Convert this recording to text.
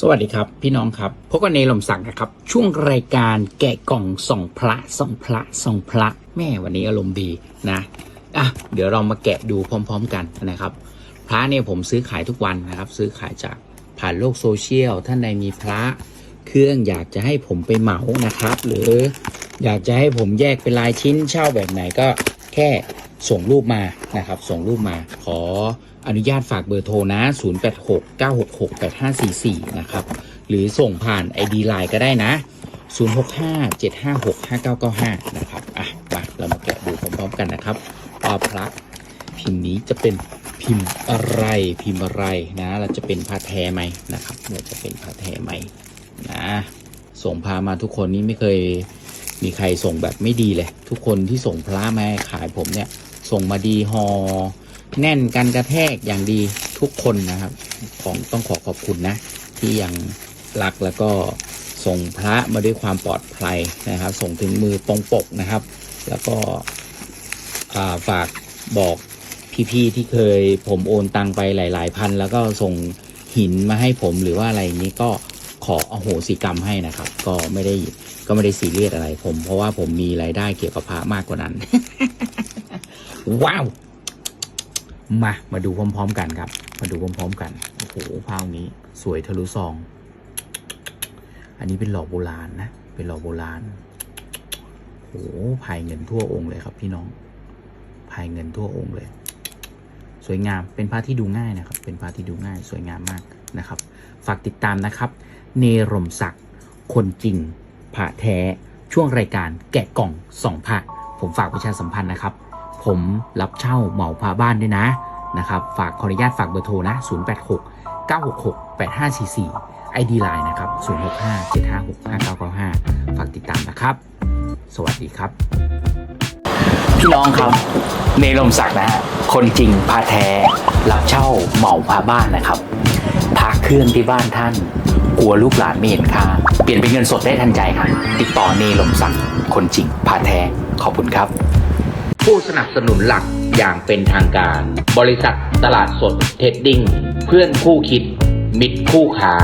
สวัสดีครับ พี่น้องครับพบกันในลมสักดิ์นะครับ ช่วงรายการแกะกล่องส่องพระส่องพระส่องพระแม่วันนี้อารมณ์ดีนะอะเดี๋ยวเรามาแกะดูพร้อม ๆ กันนะครับ พระเนี่ยผมซื้อขายทุกวันนะครับ ซื้อขายจากผ่านโลกโซเชียลท่านใดมีพระเครื่องอยากจะให้ผมไปเหมานะครับ หรืออยากจะให้ผมแยกเป็นลายชิ้นเช่าแบบไหนก็แค่ ส่งรูปมานะครับ ส่งรูปมา ขออนุญาตฝากเบอร์โทรนะ 0869668544 นะครับ หรือส่งผ่าน ID Line ก็ได้นะ 0657565995 นะครับ อะ มา เรามาแกะดูพร้อมๆกันนะครับว่าพระพิมพ์นี้จะเป็นพิมพ์อะไรพิมพ์อะไรนะ เราจะเป็นพระแท้ไหมนะครับเราจะเป็นพระแท้ไหมนะส่งพามาทุกคนนี่ไม่เคยมีใครส่งแบบไม่ดีเลย ทุกคนที่ส่งพระมาขายผมเนี่ย ส่งมาดีฮอแน่นกันกระแทกอย่างดีทุกคนนะครับ ของต้องขอขอบคุณนะ ที่ยังรักแล้วก็ส่งพระมาด้วยความปลอดภัยนะครับ ส่งถึงมือตรงปกนะครับ แล้วก็าฝากบอกพี่ๆที่เคยผมโอนตังไปหลาย ๆ พัน แล้วก็ส่งหินมาให้ผมหรือว่าอะไรนี้ก็ขออโหสิกรรมให้นะครับ ก็ไม่ได้ก็ไม่ได้ซีเรียสอะไรผม เพราะว่าผมมีรายได้เกี่ยวกับพระมากกว่านั้น ว้าว มา มาดูพร้อม ๆ กันครับ มาดูพร้อม ๆ กัน โอ้โหภาพนี้ สวยทะลุซอง อันนี้เป็นหล่อโบราณนะ เป็นหล่อโบราณ โอ้โหภายเงินทั่วองค์เลยครับพี่น้องภายเงินทั่วองค์เลย สวยงาม เป็นพระที่ดูง่ายนะครับ เป็นพระที่ดูง่าย สวยงามมากนะครับ ฝากติดตามนะครับ เนรมศักดิ์ คนจริงพระแท้ ช่วงรายการแกะกล่องสองพระผมฝากประชาสัมพันธ์นะครับ ผมรับเช่าเหมาพาบ้านด้วยนะนะครับ ฝากขออนุญาตฝากเบอร์โทรนะ 086 966 8544 ID Line นะครับ 065 756 5995 ฝากติดตามนะครับ สวัสดีครับ พี่น้องครับ ในลมศักดิ์นะฮะ คนจริงพาแท้ รับเช่าเหมาพาบ้านนะครับพาเครื่องที่บ้านท่าน กลัวลูกหลานไม่เห็นค่า เปลี่ยนเป็นเงินสดได้ทันใจครับ ติดต่อเนลมศักดิ์คนจริงพาแท้ ขอบคุณครับ ผู้สนับสนุนหลักอย่างเป็นทางการ บริษัทตลาดสดเทดดิ้งเพื่อนคู่คิด มิตรคู่ค้า